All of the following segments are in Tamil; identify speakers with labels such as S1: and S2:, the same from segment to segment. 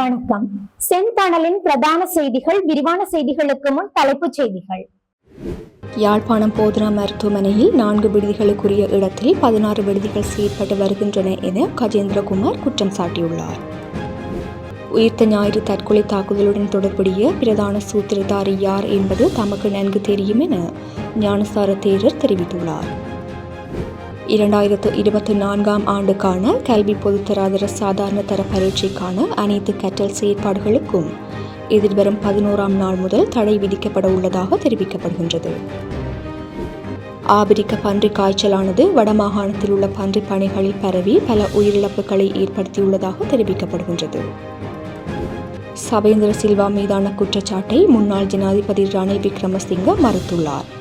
S1: வணக்கம். செந்தணலின் பிரதான செய்திகள் விரிவான செய்திகளுக்கு முன் தலைப்புச் செய்திகள்.
S2: யாழ்ப்பாணம் போதனா மருத்துவமனையில் நான்கு விடுதிகளுக்குரிய இடத்தில் பதினாறு விடுதிகள் செயற்பட்டு வருகின்றன என கஜேந்திரகுமார் குற்றம் சாட்டியுள்ளார். உயிர்த்த ஞாயிறு தற்கொலை தாக்குதலுடன் தொடர்புடைய பிரதான சூத்திரதாரி யார் என்பது தமக்கு நன்கு தெரியும் என ஞானசார தேரர் தெரிவித்துள்ளார். இரண்டாயிரத்து இருபத்தி நான்காம் ஆண்டுக்கான கல்வி பொதுத்தராதர சாதாரண தர பரீட்சைக்கான அனைத்து கற்றல் செயற்பாடுகளுக்கும் எதிர்வரும் பதினோராம் நாள் முதல் தடை விதிக்கப்பட உள்ளதாக தெரிவிக்கப்படுகின்றது. ஆபிரிக்க பன்றி காய்ச்சலானது வடமாகாணத்தில் உள்ள பன்றி பணிகளில் பரவி பல உயிரிழப்புகளை ஏற்படுத்தியுள்ளதாக தெரிவிக்கப்படுகின்றது. சவேந்திர சில்வா மீதான குற்றச்சாட்டை முன்னாள் ஜனாதிபதி ரணில் விக்ரமசிங்க மறுத்துள்ளார்.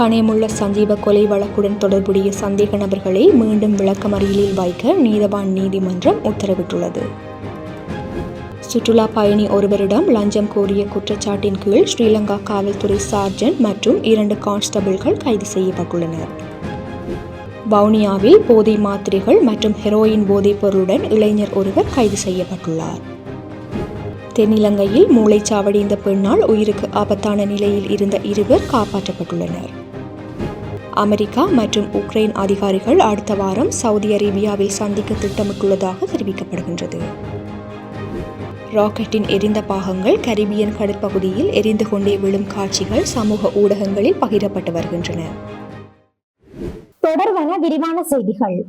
S2: கனேமுள்ள சஞ்சீவ கொலை வழக்குடன் தொடர்புடைய சந்தேக நபர்களை மீண்டும் விளக்கமறியலில் வைக்க நீதவான் நீதிமன்றம் உத்தரவிட்டுள்ளது. சுற்றுலா பயணி ஒருவரிடம் லஞ்சம் கோரிய குற்றச்சாட்டின் கீழ் ஸ்ரீலங்கா காவல்துறை சார்ஜன் மற்றும் இரண்டு கான்ஸ்டபிள்கள் கைது செய்யப்பட்டுள்ளனர். வவுனியாவில் போதை மாத்திரைகள் மற்றும் ஹெரோயின் போதைப் பொருளுடன் இளைஞர் ஒருவர் கைது செய்யப்பட்டுள்ளார். தென்னிலங்கையில் மூளைச்சாவடிந்த பெண்ணால் உயிருக்கு ஆபத்தான நிலையில் இருந்த இருவர் காப்பாற்றப்பட்டுள்ளனர். அமெரிக்கா மற்றும் உக்ரைன் அதிகாரிகள் அடுத்த வாரம் சவுதி அரேபியாவை சந்திக்க திட்டமிட்டுள்ளதாக தெரிவிக்கப்படுகின்றது. ராக்கெட்டின் எரிந்த பாகங்கள் கரிபியன் கடற்பகுதியில் எரிந்து கொண்டே விழும் காட்சிகள் சமூக ஊடகங்களில் பகிரப்பட்டு வருகின்றன.
S1: தொடர்வன விரிவான செய்திகள்.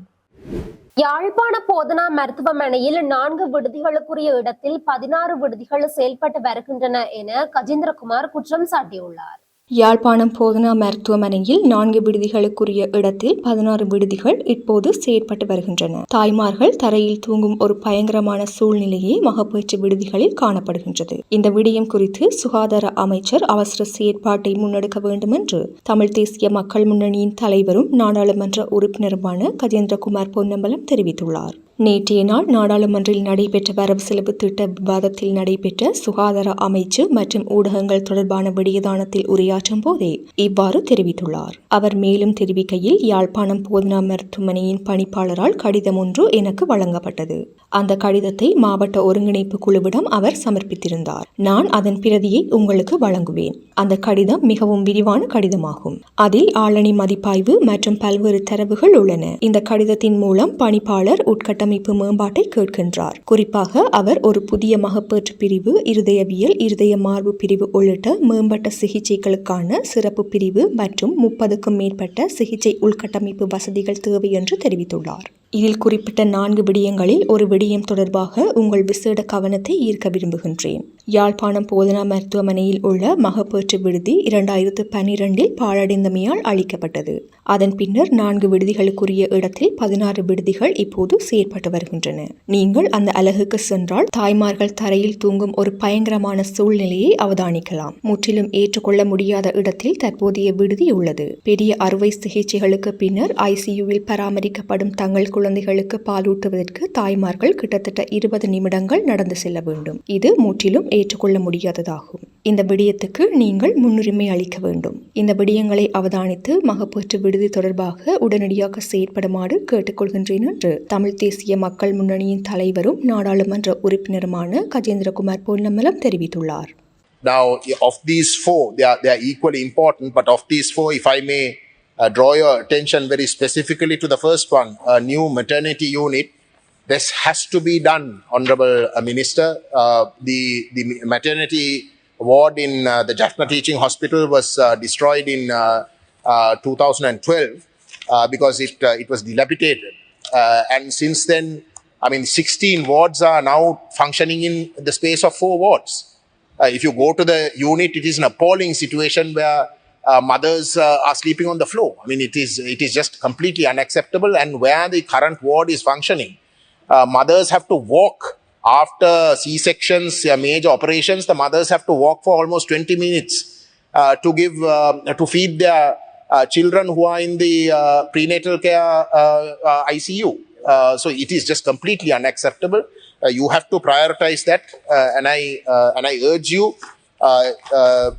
S3: யாழ்ப்பாண போதனா மருத்துவமனையில் நான்கு விடுதிகளுக்குரிய இடத்தில் பதினாறு விடுதிகள் செயல்பட்டு வருகின்றன என கஜேந்திரகுமார் குற்றம் சாட்டியுள்ளார்.
S2: யாழ்ப்பாணம் போதனா மருத்துவமனையில் நான்கு விடுதிகளுக்குரிய இடத்தில் பதினாறு விடுதிகள் இப்போது செயற்பட்டு வருகின்றன. தாய்மார்கள் தரையில் தூங்கும் ஒரு பயங்கரமான சூழ்நிலையே மகப்பேற்று விடுதிகளில் காணப்படுகின்றது. இந்த விடயம் குறித்து சுகாதார அமைச்சர் அவசர செயற்பாட்டை முன்னெடுக்க வேண்டும் என்று தமிழ் தேசிய மக்கள் முன்னணியின் தலைவரும் நாடாளுமன்ற உறுப்பினருமான கஜேந்திரகுமார் பொன்னம்பலம் தெரிவித்துள்ளார். நேற்றைய நாள் நாடாளுமன்றில் நடைபெற்ற வரவு செலவு திட்ட விவாதத்தில் நடைபெற்ற சுகாதார அமைச்சு மற்றும் ஊடகங்கள் தொடர்பான விடியதானத்தில் உரையாற்றும் போதே இவ்வாறு தெரிவித்துள்ளார். அவர் மேலும் தெரிவிக்கையில் யாழ்ப்பாணம் போதனா மருத்துவமனையின் பணிப்பாளரால் கடிதம் ஒன்று எனக்கு வழங்கப்பட்டது. அந்த கடிதத்தை மாவட்ட ஒருங்கிணைப்பு குழுவிடம் அவர் சமர்ப்பித்திருந்தார். நான் அதன் பிரதியை உங்களுக்கு வழங்குவேன். அந்த கடிதம் மிகவும் விரிவான கடிதமாகும். அதில் ஆளணி மதிப்பாய்வு மற்றும் பல்வேறு தரவுகள் உள்ளன. இந்த கடிதத்தின் மூலம் பணிப்பாளர் உட்கட்டம் கட்டமைப்பு மேம்பாட்டை கேட்கின்றார். குறிப்பாக அவர் ஒரு புதிய மகப்பேற்று பிரிவு இருதயவியல் இருதய மார்பு பிரிவு உள்ளிட்ட மேம்பட்ட சிகிச்சைகளுக்கான சிறப்பு பிரிவு மற்றும் முப்பதுக்கும் மேற்பட்ட சிகிச்சை உள்கட்டமைப்பு வசதிகள் தேவை என்று தெரிவித்துள்ளார். இதில் குறிப்பிட்ட நான்கு விடயங்களில் ஒரு விடயம் தொடர்பாக உங்கள் விசேட கவனத்தை ஈர்க்க விரும்புகின்றேன். யாழ்ப்பாணம் போதனா மருத்துவமனையில் உள்ள மகப்பேற்று விடுதி இரண்டாயிரத்து பனிரெண்டில் பாழடைந்தமையால் அளிக்கப்பட்டது அதன் பின்னர் நான்கு விடுதிகளுக்குரிய இடத்தில் பதினாறு விடுதிகள் இப்போது செயற்பட்டு வருகின்றன. நீங்கள் அந்த அலகுக்கு சென்றால் தாய்மார்கள் தரையில் தூங்கும் ஒரு பயங்கரமான சூழ்நிலையை அவதானிக்கலாம். முற்றிலும் ஏற்றுக்கொள்ள முடியாத இடத்தில் தற்போதைய விடுதி உள்ளது. பெரிய அறுவை சிகிச்சைகளுக்கு பின்னர் ஐசியூவில் பராமரிக்கப்படும் தங்கள் குழந்தைகளுக்கு பாலூட்டுவதற்கு தாய்மார்கள் கிட்டத்தட்ட இருபது நிமிடங்கள் நடந்து செல்ல வேண்டும். இது முற்றிலும் ஏற்றுக்கொள்ள முடியாததாகும். இந்த விடயத்துக்கு நீங்கள் முன்னுரிமை அளிக்க வேண்டும். இந்த விடயங்களை அவதானித்து மகப்பேற்று விடுதி தொடர்பாக உடனடியாக செயற்படுமாறு கேட்டுக்கொள்கின்றேன் என்று தமிழ் தேசிய மக்கள் முன்னணியின் தலைவரும் நாடாளுமன்ற உறுப்பினருமான கஜேந்திரகுமார் பொன்னம்பலம் தெரிவித்துள்ளார்.
S4: Now, of these four, they are, they are equally important, but of these four, if I may uh, draw your attention very specifically to the first one, a new maternity unit. This has to be done, Honorable uh, Minister. Uh, the, the maternity ward in uh, the Jaffna Teaching Hospital was uh, destroyed in uh, uh, 2012 uh, because it, it was dilapidated. And since then, I mean, 16 wards are now functioning in the space of four wards. If you go to the unit, it is an appalling situation where uh, mothers uh, are sleeping on the floor. I mean, it is it is just completely unacceptable. And where the current ward is functioning, uh, mothers have to walk after C sections, uh, major operations. The mothers have to walk for almost 20 minutes uh, to give uh, to feed their uh, children who are in the uh, prenatal care ICU. So it is just completely unacceptable. You have to prioritize that, and I and I urge you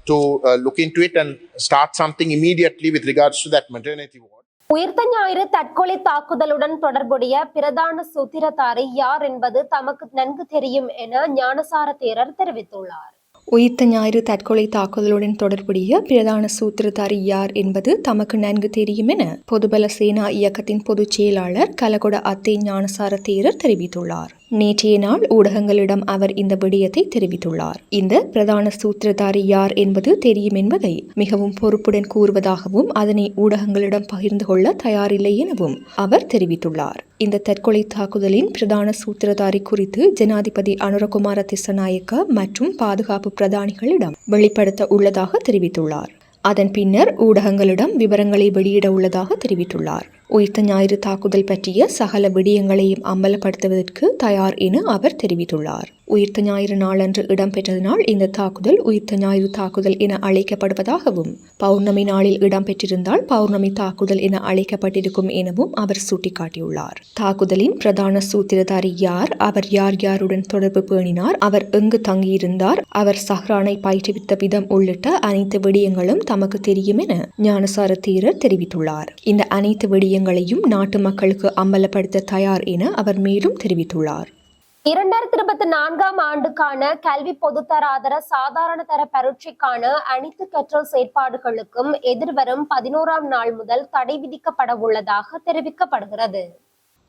S4: to uh, look into it and start something immediately with regards to that maternity ward.
S3: உயிர்த்த ஞாயிறு தற்கொலை தாக்குதலுடன் தொடர்புடைய பிரதான சூத்திரதாரி யார் என்பது தமக்கு நன்கு தெரியும் என ஞானசார தேரர் தெரிவித்துள்ளார்
S2: உயிர்த்த ஞாயிறு தற்கொலை தாக்குதலுடன் தொடர்புடைய பிரதான சூத்திரதாரி யார் என்பது தமக்கு நன்கு தெரியும் என பொதுபல சேனா இயக்கத்தின் பொதுச் செயலாளர் கலகொட அத்தை ஞானசார தேரர் தெரிவித்துள்ளார் நேற்றைய நாள் ஊடகங்களிடம் அவர் இந்த விடயத்தை தெரிவித்துள்ளார். இந்த பிரதான சூத்திரதாரி யார் என்பது தெரியும் என்பதை மிகவும் பொறுப்புடன் கூறுவதாகவும் அதனை ஊடகங்களிடம் பகிர்ந்து கொள்ள தயாரில்லை எனவும் அவர் தெரிவித்துள்ளார். இந்த தற்கொலை தாக்குதலின் பிரதான சூத்திரதாரி குறித்து ஜனாதிபதி அனுரகுமார திசநாயக்க மற்றும் பாதுகாப்பு பிரதானிகளிடம் வெளிப்படுத்த உள்ளதாக தெரிவித்துள்ளார். அதன் பின்னர் ஊடகங்களிடம் விவரங்களை வெளியிட உள்ளதாக தெரிவித்துள்ளார். உயிர்த்த ஞாயிறு தாக்குதல் பற்றிய சகல விடயங்களையும் அம்பலப்படுத்துவதற்கு தயார் என அவர் தெரிவித்துள்ளார். உயிர்த்த ஞாயிறு நாளன்று இடம்பெற்றதனால் இந்த தாக்குதல் உயிர்த்த ஞாயிறு தாக்குதல் என அழைக்கப்படுவதாகவும் பௌர்ணமி நாளில் இடம்பெற்றிருந்தால் பௌர்ணமி தாக்குதல் என அழைக்கப்பட்டிருக்கும் எனவும் அவர் சுட்டிக்காட்டியுள்ளார். தாக்குதலின் பிரதான சூத்திரதாரி யார் அவர் யார் யாருடன் தொடர்பு பேணினார் அவர் எங்கு தங்கியிருந்தார் அவர் சஹ்ரானை பயிற்றுவித்த விதம் உள்ளிட்ட அனைத்து விடயங்களும் தமக்கு தெரியும் என ஞானசார தீரர் தெரிவித்துள்ளார். இந்த அனைத்து திட்டங்களையும் நாட்டு மக்களுக்கு அம்பலப்படுத்த தயார் என அவர் மேலும் தெரிவித்துள்ளார்.
S3: இரண்டாயிரத்தி இருபத்தி நான்காம் ஆண்டுக்கான கல்வி பொதுத்தர ஆதர சாதாரண தர பரீட்சைக்கான அனைத்து கற்றல் செயற்பாடுகளுக்கும் எதிர்வரும் பதினோராம் நாள் முதல் தடை விதிக்கப்பட உள்ளதாக தெரிவிக்கப்படுகிறது.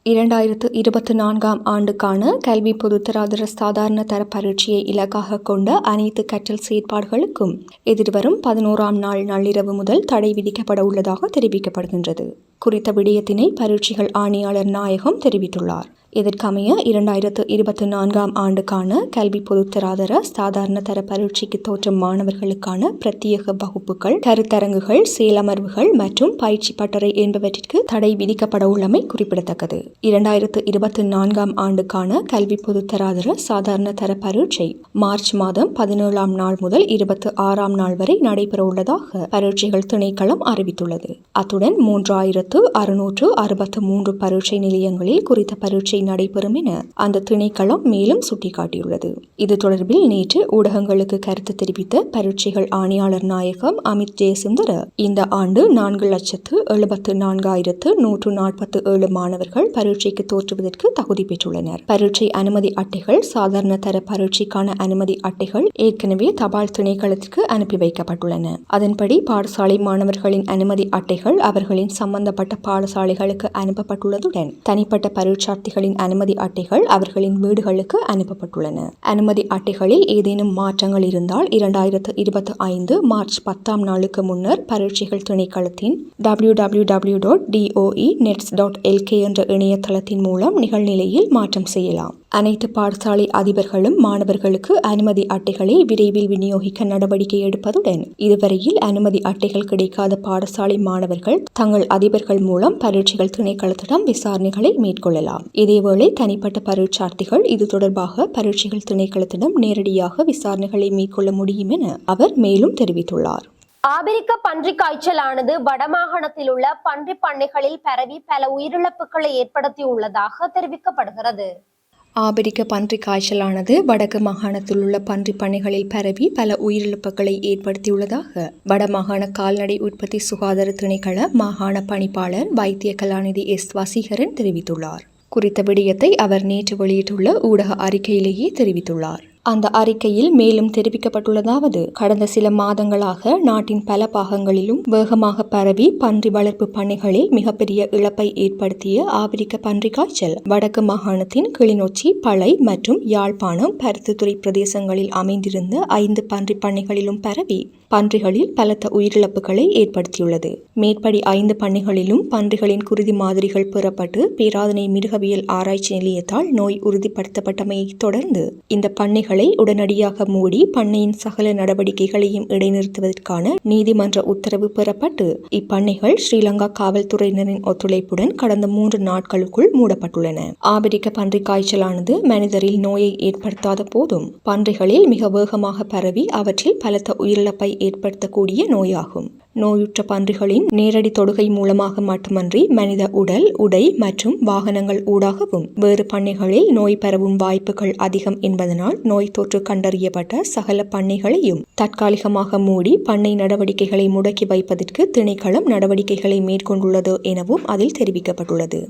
S2: இரண்டாயிரத்து இருபத்தி நான்காம் ஆண்டுக்கான கல்வி பொதுத்தராதர சாதாரண தர பரீட்சையை இலக்காக கொண்ட அனைத்து கற்றல் செயற்பாடுகளுக்கும் எதிர்வரும் பதினோராம் நாள் நள்ளிரவு முதல் தடை விதிக்கப்பட உள்ளதாக தெரிவிக்கப்படுகின்றது. குறித்த விடயத்தினை பரீட்சைகள் ஆணையாளர் நாயகம் தெரிவித்துள்ளார். இதற்கமைய இரண்டாயிரத்து இருபத்தி நான்காம் ஆண்டுக்கான கல்வி பொதுத்தராதர சாதாரண தர பரீட்சைக்கு தோற்றும் மாணவர்களுக்கான பிரத்யேக வகுப்புகள் கருத்தரங்குகள் செயலமர்வுகள் மற்றும் பயிற்சி பட்டறை என்பவற்றிற்கு தடை விதிக்கப்பட உள்ளமை குறிப்பிடத்தக்கது. இரண்டாயிரத்து இருபத்தி நான்காம் ஆண்டுக்கான கல்வி பொதுத்தராதர சாதாரண தர பரீட்சை மார்ச் மாதம் பதினேழாம் நாள் முதல் இருபத்தி ஆறாம் நாள் வரை நடைபெற உள்ளதாக பரீட்சைகள் திணைக்களம் அறிவித்துள்ளது. அத்துடன் மூன்றாயிரத்து அறுநூற்று அறுபத்து மூன்று பரீட்சை நிலையங்களில் குறித்த பரீட்சை நடைபெறும் என அந்த திணைக்களம் மேலும் சுட்டிக்காட்டியுள்ளது. இது தொடர்பில் நேற்று ஊடகங்களுக்கு கருத்து தெரிவித்த பரீட்சைகள் ஆணையாளர் நாயகம் அமித் ஜெயசுந்தர இந்த ஆண்டு நான்கு லட்சத்து எழுபத்து நான்காயிரத்து நூற்று நாற்பத்து ஏழு மாணவர்கள் பரீட்சைக்கு தோற்றுவதற்கு தகுதி பெற்றுள்ளனர். பரீட்சை அனுமதி அட்டைகள் சாதாரண தர பரீட்சைக்கான அனுமதி அட்டைகள் ஏற்கனவே தபால் திணைக்களத்திற்கு அனுப்பி வைக்கப்பட்டுள்ளன. அதன்படி பாடசாலை மாணவர்களின் அனுமதி அட்டைகள் அவர்களின் சம்பந்தப்பட்ட பாடசாலைகளுக்கு அனுப்பப்பட்டுள்ளதுடன் தனிப்பட்ட பரீட்சார்த்திகளின் அனுமதி அட்டைகள் அவர்களின் வீடுகளுக்கு அனுப்பப்பட்டுள்ளன. அனுமதி அட்டைகளில் ஏதேனும் மாற்றங்கள் இருந்தால் இரண்டாயிரத்து இருபத்தி ஐந்து மார்ச் பத்தாம் நாளுக்கு முன்னர் பரீட்சைகள் திணைக்களத்தின் W W W dot DOE nets dot LK என்ற இணையதளத்தின் மூலம் நிகழ்நிலையில் மாற்றம் செய்யலாம். அனைத்து பாடசாலை அதிபர்களும் மாணவர்களுக்கு அனுமதி அட்டைகளை விரைவில் விநியோகிக்க நடவடிக்கை எடுப்பதுடன் இதுவரையில் அனுமதி அட்டைகள் கிடைக்காத பாடசாலை மாணவர்கள் தங்கள் அதிபர்கள் மூலம் பரீட்சைகள் திணைக்களத்திடம் விசாரணைகளை மேற்கொள்ளலாம். இதேவேளை தனிப்பட்ட பரீட்சார்த்திகள் இது தொடர்பாக பரீட்சைகள் திணைக்களத்திடம் நேரடியாக விசாரணைகளை மேற்கொள்ள முடியும் என அவர் மேலும் தெரிவித்துள்ளார்.
S3: ஆபிரிக்க பன்றி காய்ச்சலானது வடமாகாணத்தில் உள்ள பன்றி பண்ணைகளில் பரவி பல உயிரிழப்புகளை ஏற்படுத்தியுள்ளதாக தெரிவிக்கப்படுகிறது.
S2: ஆபிரிக்க பன்றி காய்ச்சலானது வடக்கு மாகாணத்தில் உள்ள பன்றி பண்ணைகளில் பரவி பல உயிரிழப்புகளை ஏற்படுத்தியுள்ளதாக வடமாகாண கால்நடை உற்பத்தி சுகாதார திணைக்கள மாகாண பணிப்பாளர் வைத்திய கலாநிதி எஸ். வசீகரன் தெரிவித்துள்ளார். குறித்த விடயத்தை அவர் நேற்று வெளியிட்டுள்ள ஊடக அறிக்கையிலேயே தெரிவித்துள்ளார். அந்த அறிக்கையில் மேலும் தெரிவிக்கப்பட்டுள்ளதாவது கடந்த சில மாதங்களாக நாட்டின் பல பாகங்களிலும் வேகமாக பரவி பன்றி வளர்ப்பு பணிகளில் மிகப்பெரிய இழப்பை ஏற்படுத்திய ஆபிரிக்க பன்றி காய்ச்சல் வடக்கு மாகாணத்தின் கிளிநொச்சி பளை மற்றும் யாழ்ப்பாணம் பருத்தித்துறை பிரதேசங்களில் அமைந்திருந்த ஐந்து பன்றி பண்ணைகளிலும் பரவி பன்றிகளில் பலத்த உயிரிழப்புகளை ஏற்படுத்தியுள்ளது. மேற்படி ஐந்து பண்ணைகளிலும் பன்றிகளின் குருதி மாதிரிகள் பெறப்பட்டு பேராதனை மிருகவியல் ஆராய்ச்சி நிலையத்தால் நோய் உறுதிப்படுத்தப்பட்டமையை தொடர்ந்து இந்த பண்ணைகளை உடனடியாக மூடி பண்ணையின் சகல நடவடிக்கைகளையும் இடைநிறுத்துவதற்கான நீதிமன்ற உத்தரவு பெறப்பட்டு இப்பண்ணைகள் ஸ்ரீலங்கா காவல்துறையினரின் ஒத்துழைப்புடன் கடந்த மூன்று நாட்களுக்குள் மூடப்பட்டுள்ளன. ஆபிரிக்க பன்றி காய்ச்சலானது மனிதரில் நோயை ஏற்படுத்தாத போதும் பன்றிகளில் மிக வேகமாக பரவி அவற்றில் பலத்த உயிரிழப்பை ஏற்படுத்தக்கூடிய நோயாகும். நோயுற்ற பன்றிகளின் நேரடி தொடுகை மூலமாக மட்டுமன்றி மனித உடல் உடை மற்றும் வாகனங்கள் ஊடாகவும் வேறு பண்ணைகளில் நோய் பரவும் வாய்ப்புகள் அதிகம் என்பதனால் நோய் தொற்று கண்டறியப்பட்ட சகல பண்ணைகளையும் தற்காலிகமாக மூடி பண்ணை நடவடிக்கைகளை முடக்கி வைப்பதற்கு திணைக்களம் நடவடிக்கைகளை மேற்கொண்டுள்ளது எனவும் அதில் தெரிவிக்கப்பட்டுள்ளது.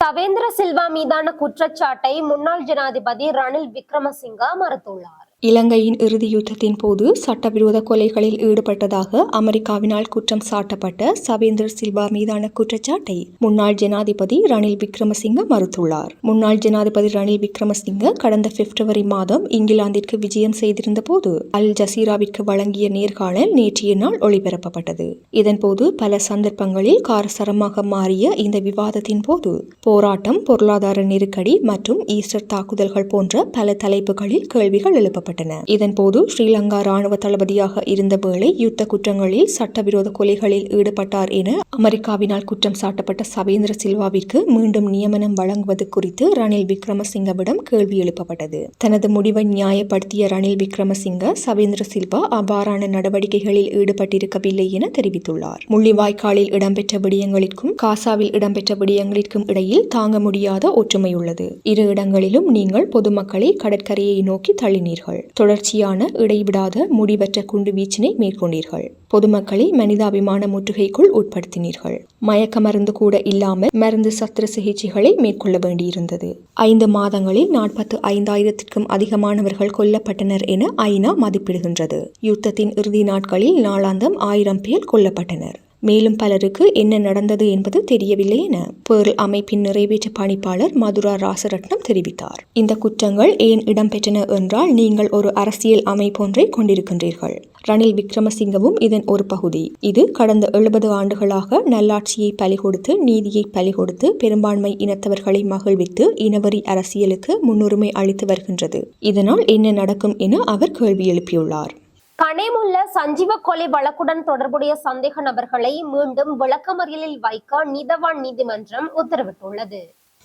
S3: தவேந்திர சில்வா மீதான குற்றச்சாட்டை முன்னாள் ஜனாதிபதி ரணில் விக்ரமசிங்கா மறுத்துள்ளார்.
S2: இலங்கையின் இறுதி யுத்தத்தின் போது சட்டவிரோத கொலைகளில் ஈடுபட்டதாக அமெரிக்காவினால் குற்றம் சாட்டப்பட்ட சவேந்தர் சில்வா மீதான குற்றச்சாட்டை முன்னாள் ஜனாதிபதி ரணில் விக்ரமசிங்க மறுத்துள்ளார். முன்னாள் ஜனாதிபதி ரணில் விக்ரமசிங்க கடந்த பிப்ரவரி மாதம் இங்கிலாந்திற்கு விஜயம் செய்திருந்த போது அல் ஜசீராவிற்கு வழங்கிய நேர்காணல் நேற்றைய நாள் ஒளிபரப்பப்பட்டது. இதன்போது பல சந்தர்ப்பங்களில் காரசரமாக மாறிய இந்த விவாதத்தின் போது போராட்டம் பொருளாதார நெருக்கடி மற்றும் ஈஸ்டர் தாக்குதல்கள் போன்ற பல தலைப்புகளில் கேள்விகள் எழுப்பப்பட்டன. இதன்போது ஸ்ரீலங்கா ராணுவ தளபதியாக இருந்த வேளை யுத்த குற்றங்களில் சட்டவிரோத கொலைகளில் ஈடுபட்டார் என அமெரிக்காவினால் குற்றம் சாட்டப்பட்ட சவேந்திர சில்வாவிற்கு மீண்டும் நியமனம் வழங்குவது குறித்து ரணில் விக்ரமசிங்கவிடம் கேள்வி எழுப்பப்பட்டது. தனது முடிவை நியாயப்படுத்திய ரணில் விக்ரமசிங்க சவேந்திர சில்வா அவ்வாறான நடவடிக்கைகளில் ஈடுபட்டிருக்கவில்லை என தெரிவித்துள்ளார். முள்ளிவாய்க்காலில் இடம்பெற்ற விடயங்களிற்கும் காசாவில் இடம்பெற்ற விடயங்களிற்கும் இடையில் தாங்க முடியாத ஒற்றுமை உள்ளது. இரு இடங்களிலும் நீங்கள் பொதுமக்களை கடற்கரையை நோக்கி தள்ளினீர்கள். தொடர்ச்சியான இடைவிடாத முடிவற்ற குண்டு வீச்சினை மேற்கொண்டீர்கள். பொதுமக்களை மனிதாபிமான முற்றுகைக்குள் உட்படுத்தினீர்கள். மயக்க மருந்து கூட இல்லாமல் மருந்து சத்திர சிகிச்சைகளை மேற்கொள்ள வேண்டியிருந்தது. ஐந்து மாதங்களில் நாற்பத்து ஐந்தாயிரத்திற்கும் அதிகமானவர்கள் கொல்லப்பட்டனர் என ஐநா மதிப்பிடுகின்றது. யுத்தத்தின் இறுதி நாட்களில் நாளாந்தம் ஆயிரம் பேர் கொல்லப்பட்டனர். மேலும் பலருக்கு என்ன நடந்தது என்பது தெரியவில்லை என பேர்ல் அமைப்பின் நிறைவேற்ற பணிப்பாளர் மதுரா ராசரட்னம் தெரிவித்தார். இந்த குற்றங்கள் ஏன் இடம்பெற்றன என்றால் நீங்கள் ஒரு அரசியல் அமைப்பொன்றை கொண்டிருக்கின்றீர்கள். ரணில் விக்ரமசிங்கவும் இதன் ஒரு பகுதி. இது கடந்த எழுபது ஆண்டுகளாக நல்லாட்சியை பலிகொடுத்து நீதியை பலிகொடுத்து பெரும்பான்மை இனத்தவர்களை மகிழ்வித்து இனவரி அரசியலுக்கு முன்னுரிமை அளித்து வருகின்றது. இதனால் என்ன நடக்கும் என அவர் கேள்வி எழுப்பியுள்ளார்.
S3: கனேமுள்ள சஞ்சீவ கொலை வழக்குடன் தொடர்புடைய சந்தேக நபர்களை மீண்டும் விளக்கமறியலில் வைக்க நீதவான் நீதிமன்றம் உத்தரவிட்டுள்ளது.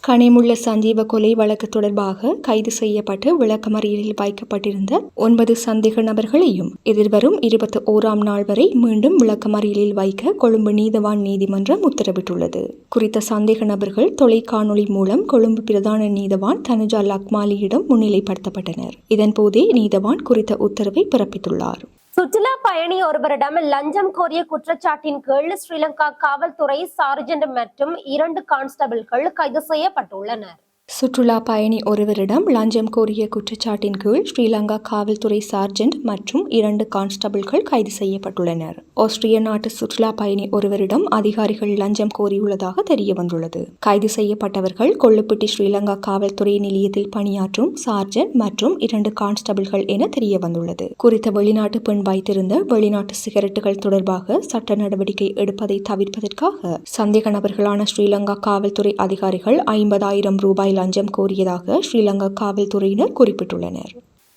S2: கனிமுள்ள சஞ்சீவ கொலை வழக்கு தொடர்பாக கைது செய்யப்பட்டு விளக்கமறியலில் வைக்கப்பட்டிருந்த ஒன்பது சந்தேக நபர்களையும் எதிர்வரும் இருபத்தி ஓராம் நாள் வரை மீண்டும் விளக்கமறியலில் வைக்க கொழும்பு நீதவான் நீதிமன்றம் உத்தரவிட்டுள்ளது. குறித்த சந்தேக நபர்கள் தொலைக்காணொளி மூலம் கொழும்பு பிரதான நீதவான் தனுஜா லக்மாலியிடம் முன்னிலைப்படுத்தப்பட்டனர். இதன்போதே நீதவான் குறித்த உத்தரவை பிறப்பித்துள்ளார்.
S3: சுற்றுலா பயணி ஒருவரிடம் லஞ்சம் கோரிய குற்றச்சாட்டின் கீழ் ஸ்ரீலங்கா காவல்துறை சார்ஜென்ட் மற்றும் இரண்டு கான்ஸ்டபிள்கள் கைது செய்யப்பட்டுள்ளனர்.
S2: சுற்றுலா பயணி ஒருவரிடம் லஞ்சம் கோரிய குற்றச்சாட்டின் கீழ் ஸ்ரீலங்கா காவல்துறை சார்ஜென்ட் மற்றும் இரண்டு கான்ஸ்டபிள்கள் கைது செய்யப்பட்டுள்ளனர். ஆஸ்திரிய நாட்டு சுற்றுலா பயணி ஒருவரிடம் அதிகாரிகள் லஞ்சம் கோரியுள்ளதாக தெரிய வந்துள்ளது. கைது செய்யப்பட்டவர்கள் கொள்ளுப்பட்டி ஸ்ரீலங்கா காவல்துறை நிலையத்தில் பணியாற்றும் சார்ஜென்ட் மற்றும் இரண்டு கான்ஸ்டபிள்கள் என தெரிய வந்துள்ளது. குறித்த வெளிநாட்டு பெண் வைத்திருந்த வெளிநாட்டு சிகரெட்டுகள் தொடர்பாக சட்ட நடவடிக்கை எடுப்பதை தவிர்ப்பதற்காக சந்தேக நபர்களான ஸ்ரீலங்கா காவல்துறை அதிகாரிகள் ஐம்பதாயிரம் ரூபாய் லஞ்சம் கோரியதாக ஸ்ரீலங்கா காவல்துறையினர் குறிப்பிட்டுள்ளனர்.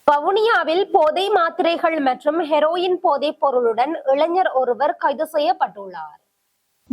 S3: வவுனியாவில் போதை மாத்திரைகள் மற்றும் ஹெரோயின் போதைப் பொருளுடன் இளைஞர் ஒருவர் கைது செய்யப்பட்டுள்ளார்.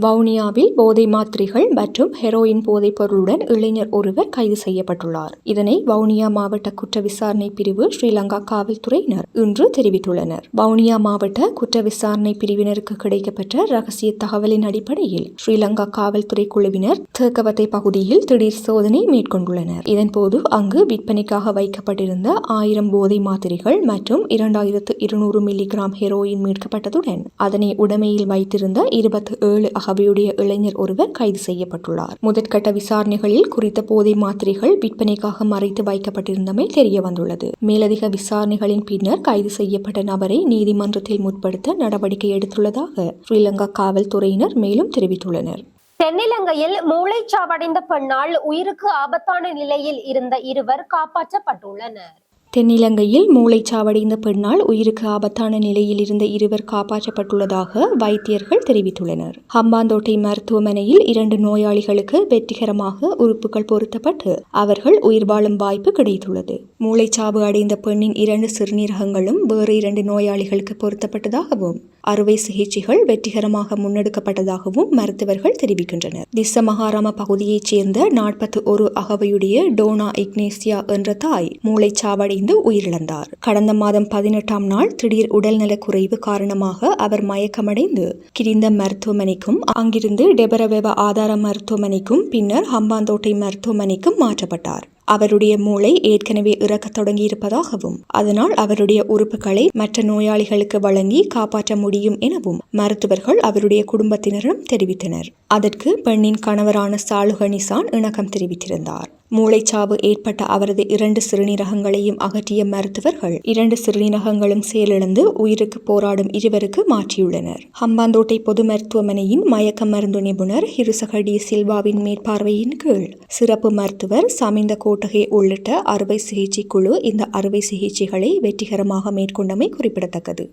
S2: வவுனியாவில் போதை மாத்திரைகள் மற்றும் ஹெரோயின் போதைப் பொருளுடன் இளைஞர் ஒருவர் கைது செய்யப்பட்டுள்ளார். இதனை வவுனியா மாவட்ட குற்ற விசாரணை பிரிவு ஸ்ரீலங்கா காவல்துறையினர் இன்று தெரிவித்துள்ளனர். வவுனியா மாவட்ட குற்ற விசாரணை பிரிவினருக்கு கிடைக்கப்பட்ட ரகசிய தகவலின் அடிப்படையில் ஸ்ரீலங்கா காவல்துறை குழுவினர் தேக்கவத்தை பகுதியில் திடீர் சோதனை மேற்கொண்டுள்ளனர். இதன்போது அங்கு விற்பனைக்காக வைக்கப்பட்டிருந்த ஆயிரம் போதை மாத்திரைகள் மற்றும் இரண்டாயிரத்து இருநூறு மில்லிகிராம் ஹெரோயின் மீட்கப்பட்டதுடன் அதனை உடைமையில் வைத்திருந்த இருபத்தி ஏழு அகவையுடைய இளைஞர் ஒருவர் கைது செய்யப்பட்டுள்ளார். முதற்கட்ட விசாரணைகளில் குறித்த போதை மாத்திரைகள் விற்பனைக்காக மறைத்து வைக்கப்பட்டிருந்தமை தெரிய வந்துள்ளது. மேலதிக விசாரணைகளின் பின்னர் கைது செய்யப்பட்ட நபரை நீதிமன்றத்தில் முற்படுத்த நடவடிக்கை எடுத்துள்ளதாக ஸ்ரீலங்கா காவல்துறையினர் மேலும் தெரிவித்துள்ளனர்.
S3: தென்னிலங்கையில் மூளைச்சாவடைந்த பெண்ணால் உயிருக்கு ஆபத்தான நிலையில் இருந்த இருவர் காப்பாற்றப்பட்டுள்ளனர்.
S2: தென்னிலங்கையில் மூளைச்சாவடைந்த பெண்ணால் உயிருக்கு ஆபத்தான நிலையில் இருந்த இருவர் காப்பாற்றப்பட்டுள்ளதாக வைத்தியர்கள் தெரிவித்துள்ளனர். ஹம்பாந்தோட்டை மருத்துவமனையில் இரண்டு நோயாளிகளுக்கு வெற்றிகரமாக உறுப்புகள் பொருத்தப்பட்டு அவர்கள் உயிர் வாழும் வாய்ப்பு கிடைத்துள்ளது. மூளைச்சாவு அடைந்த பெண்ணின் இரண்டு சிறுநீரகங்களும் வேறு இரண்டு நோயாளிகளுக்கு பொருத்தப்பட்டதாகவும் அறுவை சிகிச்சைகள் வெற்றிகரமாக முன்னெடுக்கப்பட்டதாகவும் மருத்துவர்கள் தெரிவிக்கின்றனர். திஸ்ஸ மகாராம பகுதியைச் சேர்ந்த நாற்பத்தி ஒரு அகவையுடைய டோனா இக்னேசியா என்ற தாய் மூளைச்சாவடைந்த உயிரிழந்தார். கடந்த மாதம் பதினெட்டாம் நாள் திடீர் உடல்நலக் குறைவு காரணமாக அவர் மயக்கமடைந்து கிரிந்த மருத்துவமனைக்கும் அங்கிருந்து டெபரவெவ ஆதார மருத்துவமனைக்கும் பின்னர் ஹம்பாந்தோட்டை மருத்துவமனைக்கும் மாற்றப்பட்டார். அவருடைய மூளை ஏற்கனவே இறக்கத் தொடங்கியிருப்பதாகவும் அதனால் அவருடைய உறுப்புகளை மற்ற நோயாளிகளுக்கு வழங்கி காப்பாற்ற முடியும் எனவும் மருத்துவர்கள் அவருடைய குடும்பத்தினரும் தெரிவித்தனர். அதற்கு பெண்ணின் கணவரான சாலுகனிசான் இணக்கம் தெரிவித்திருந்தார். மூளைச்சாவு ஏற்பட்ட அவரது இரண்டு சிறுநீரகங்களையும் அகற்றிய மருத்துவர்கள் இரண்டு சிறுநீரகங்களும் செயலிழந்து உயிருக்கு போராடும் இருவருக்கு மாற்றியுள்ளனர். ஹம்பாந்தோட்டை பொது மருத்துவமனையின் மயக்க மருந்து நிபுணர் ஹிருசகடி சில்வாவின் மேற்பார்வையின் கீழ் சிறப்பு மருத்துவர் சமிந்த கோட்டகை உள்ளிட்ட அறுவை சிகிச்சை குழு இந்த அறுவை சிகிச்சைகளை வெற்றிகரமாக மேற்கொண்டமை குறிப்பிடத்தக்கது.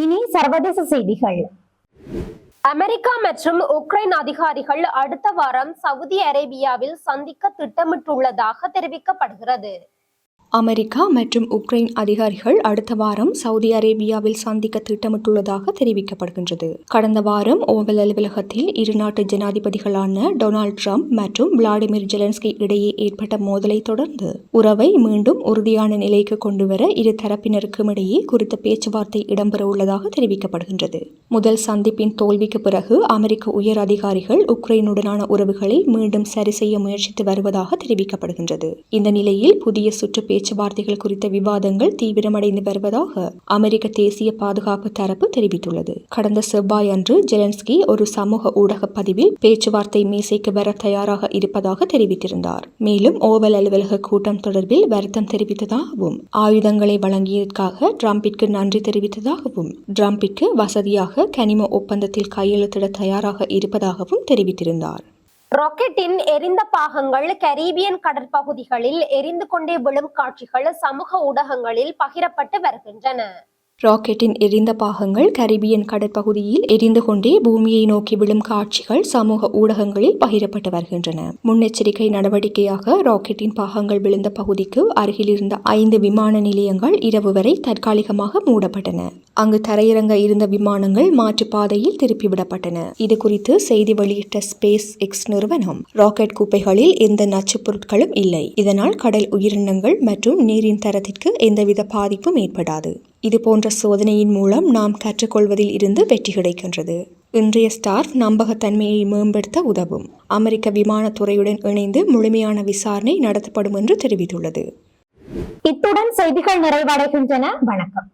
S1: இனி சர்வதேச செய்திகள்.
S3: அமெரிக்கா மற்றும் உக்ரைன் அதிகாரிகள் அடுத்த வாரம் சவுதி அரேபியாவில் சந்திக்க திட்டமிட்டுள்ளதாக தெரிவிக்கப்படுகிறது.
S2: அமெரிக்கா மற்றும் உக்ரைன் அதிகாரிகள் அடுத்த வாரம் சவுதி அரேபியாவில் சந்திக்க திட்டமிட்டுள்ளதாக தெரிவிக்கப்படுகின்றது. கடந்த வாரம் ஓவல் அலுவலகத்தில் இரு நாட்டு ஜனாதிபதிகளான டொனால்ட் ட்ரம்ப் மற்றும் விளாடிமிர் ஜெலன்ஸ்கி இடையே ஏற்பட்ட மோதலை தொடர்ந்து உறவை மீண்டும் உறுதியான நிலைக்கு கொண்டுவர இரு தரப்பினருக்கும் இடையே குறித்த பேச்சுவார்த்தை இடம்பெற உள்ளதாக தெரிவிக்கப்படுகின்றது. முதல் சந்திப்பின் தோல்விக்கு பிறகு அமெரிக்க உயர் அதிகாரிகள் உக்ரைனுடனான உறவுகளை மீண்டும் சரி செய்ய முயற்சித்து வருவதாக தெரிவிக்கப்படுகின்றது. இந்த நிலையில் புதிய சுற்று பேச்சுவார்த்தைகள் குறித்த விவாதங்கள் தீவிரமடைந்து வருவதாக அமெரிக்க தேசிய பாதுகாப்பு தரப்பு தெரிவித்துள்ளது. கடந்த செவ்வாய் அன்று ஜெலன்ஸ்கி ஒரு சமூக ஊடக பதிவில் பேச்சுவார்த்தை மேசைக்கு வர தயாராக இருப்பதாக தெரிவித்திருந்தார். மேலும் ஓவல் அலுவலக கூட்டம் தொடர்பில் வருத்தம் தெரிவித்ததாகவும் ஆயுதங்களை வழங்கியதற்காக ட்ரம்பிற்கு நன்றி தெரிவித்ததாகவும் ட்ரம்பிற்கு வசதியாக கனிம ஒப்பந்தத்தில் கையெழுத்திட தயாராக இருப்பதாகவும் தெரிவித்திருந்தார்.
S3: ராக்கெட்டின் எரிந்த பாகங்கள் கரீபியன் கடற்பகுதிகளில் எரிந்து கொண்டே விழும் காட்சிகள் சமூக ஊடகங்களில் பகிரப்பட்டு வருகின்றன.
S2: ராக்கெட்டின் எரிந்த பாகங்கள் கரிபியன் கடற்பகுதியில் எரிந்து கொண்டே பூமியை நோக்கி விழும் காட்சிகள் சமூக ஊடகங்களில் பகிரப்பட்டு வருகின்றன. முன்னெச்சரிக்கை நடவடிக்கையாக ராக்கெட்டின் பாகங்கள் விழுந்த பகுதிக்கு அருகில் இருந்த ஐந்து விமான நிலையங்கள் இரவு வரை தற்காலிகமாக மூடப்பட்டன. அங்கு தரையிறங்க இருந்த விமானங்கள் மாற்றுப் பாதையில் திருப்பிவிடப்பட்டன. இது குறித்து செய்தி வெளியிட்ட ஸ்பேஸ் எக்ஸ் நிறுவனம் ராக்கெட் குப்பைகளில் எந்த நச்சுப் பொருட்களும் இல்லை. இதனால் கடல் உயிரினங்கள் மற்றும் நீரின் தரத்திற்கு எந்தவித பாதிப்பும் ஏற்படாது. இது போன்ற சோதனையின் மூலம் நாம் கற்றுக்கொள்வதில் இருந்து வெற்றி கிடைக்கின்றது. இன்றைய ஸ்டார் நம்பகத்தன்மையை மேம்படுத்த உதவும். அமெரிக்க விமானத்துறையுடன் இணைந்து முழுமையான விசாரணை நடத்தப்படும் என்று தெரிவித்துள்ளது.
S1: இத்துடன் செய்திகள் நிறைவடைகின்றன. வணக்கம்.